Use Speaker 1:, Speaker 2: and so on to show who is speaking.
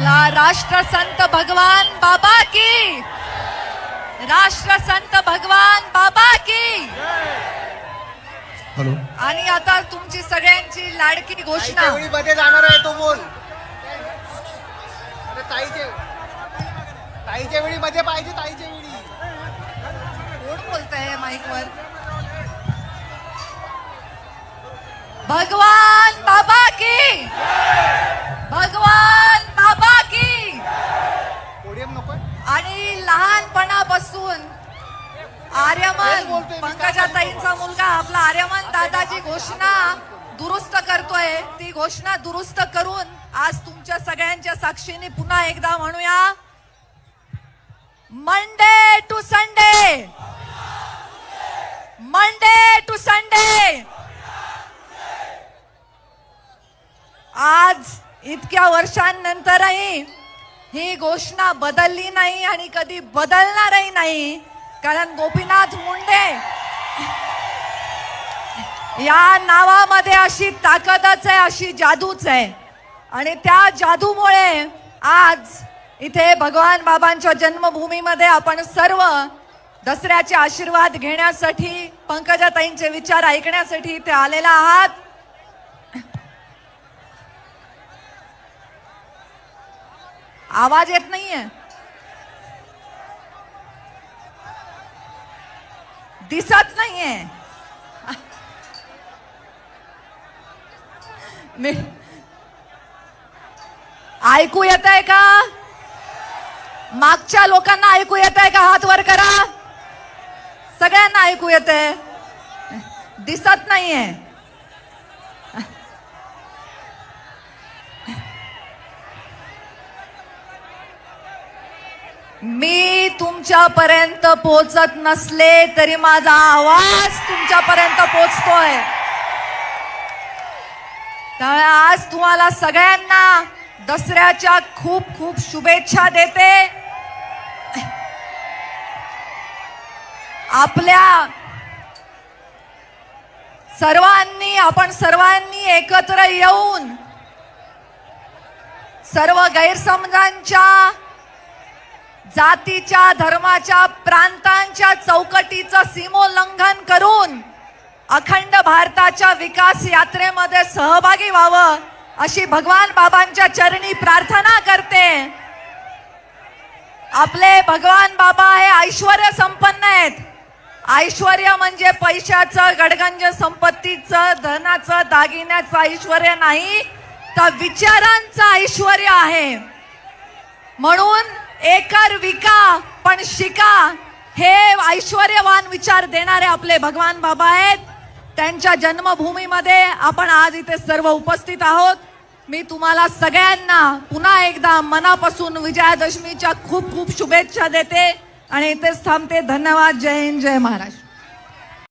Speaker 1: बोला राष्ट्रसंत भगवान बाबा की. राष्ट्रसंत भगवान बाबा की.
Speaker 2: हॅलो.
Speaker 1: आणि आता तुमची सगळ्यांची लाडकी घोषणा.
Speaker 3: मध्ये जाणार आहे तो बोल. अरे ताईचे. ताईच्या वेळी मध्ये पाहिजे ताईच्या वेळी.
Speaker 1: कोण बोलतंय माईकवर भगवान बाबा की भगवान बाबा की
Speaker 3: पोडियम नको
Speaker 1: आणि लहानपणापासून
Speaker 3: तेच
Speaker 1: आर्यमन. पंकजाताईंचा मुलगा आपला आर्यमन दादाची घोषणा दुरुस्त करतोय. ती घोषणा दुरुस्त करून आज तुमच्या सगळ्यांच्या साक्षीने पुन्हा एकदा म्हणूया Monday to Sunday Monday to Sunday आज इतक्या वर्षांनंतरही ही घोषणा बदलली नाही आणि कधी बदलणारही नाही. कारण गोपीनाथ मुंडे या नावामध्ये अशी ताकदच आहे अशी जादूच आहे. आणि त्या जादूमुळे आज इथे भगवान बाबांच्या जन्मभूमीमध्ये आपण सर्व दसऱ्याचे आशीर्वाद घेण्यासाठी पंकजाताईंचे विचार ऐकण्यासाठी इथे आलेला आहात. आवाज येत नाहीये. दिसत नाहीये. मी ऐकू येत आहे का? मागच्या लोकांना ऐकू येत आहे का? हात वर करा. सगळ्यांना ऐकू येत आहे दिसत नाहीये. मी तुमच्यापर्यंत पोहोचत नसले तरी माझा आवाज तुमच्यापर्यंत पोचतोय त्यामुळे आज तुम्हाला सगळ्यांना दसऱ्याच्या खूप खूप शुभेच्छा देते. आपल्या सर्वांनी आपण सर्वांनी एकत्र येऊन सर्व गैरसमजांच्या जातीच्या धर्माच्या प्रांतांच्या चौकटीचं सीमोल्लंघन करून अखंड भारताच्या विकास यात्रेमध्ये सहभागी व्हावं अशी भगवान बाबांच्या चरणी प्रार्थना करते. आपले भगवान बाबा हे ऐश्वर संपन्न आहेत. ऐश्वर म्हणजे पैशाचं गडगंज संपत्तीचं धनाचं दागिन्याचं ऐश्वर नाही तर विचारांचं ऐश्वर आहे. म्हणून एकर विका पण शिका. हे ऐश्वर्यवान विचार देणारे आपले भगवान बाबा आहेत. त्यांच्या जन्मभूमीमध्ये आपण आज इथे सर्व उपस्थित आहोत. मी तुम्हाला सगळ्यांना पुन्हा एकदा मनापासून विजयादशमीच्या खूप खूप शुभेच्छा देते. आणि इथेच थांबते. धन्यवाद. जय हिंद. जय महाराष्ट्र.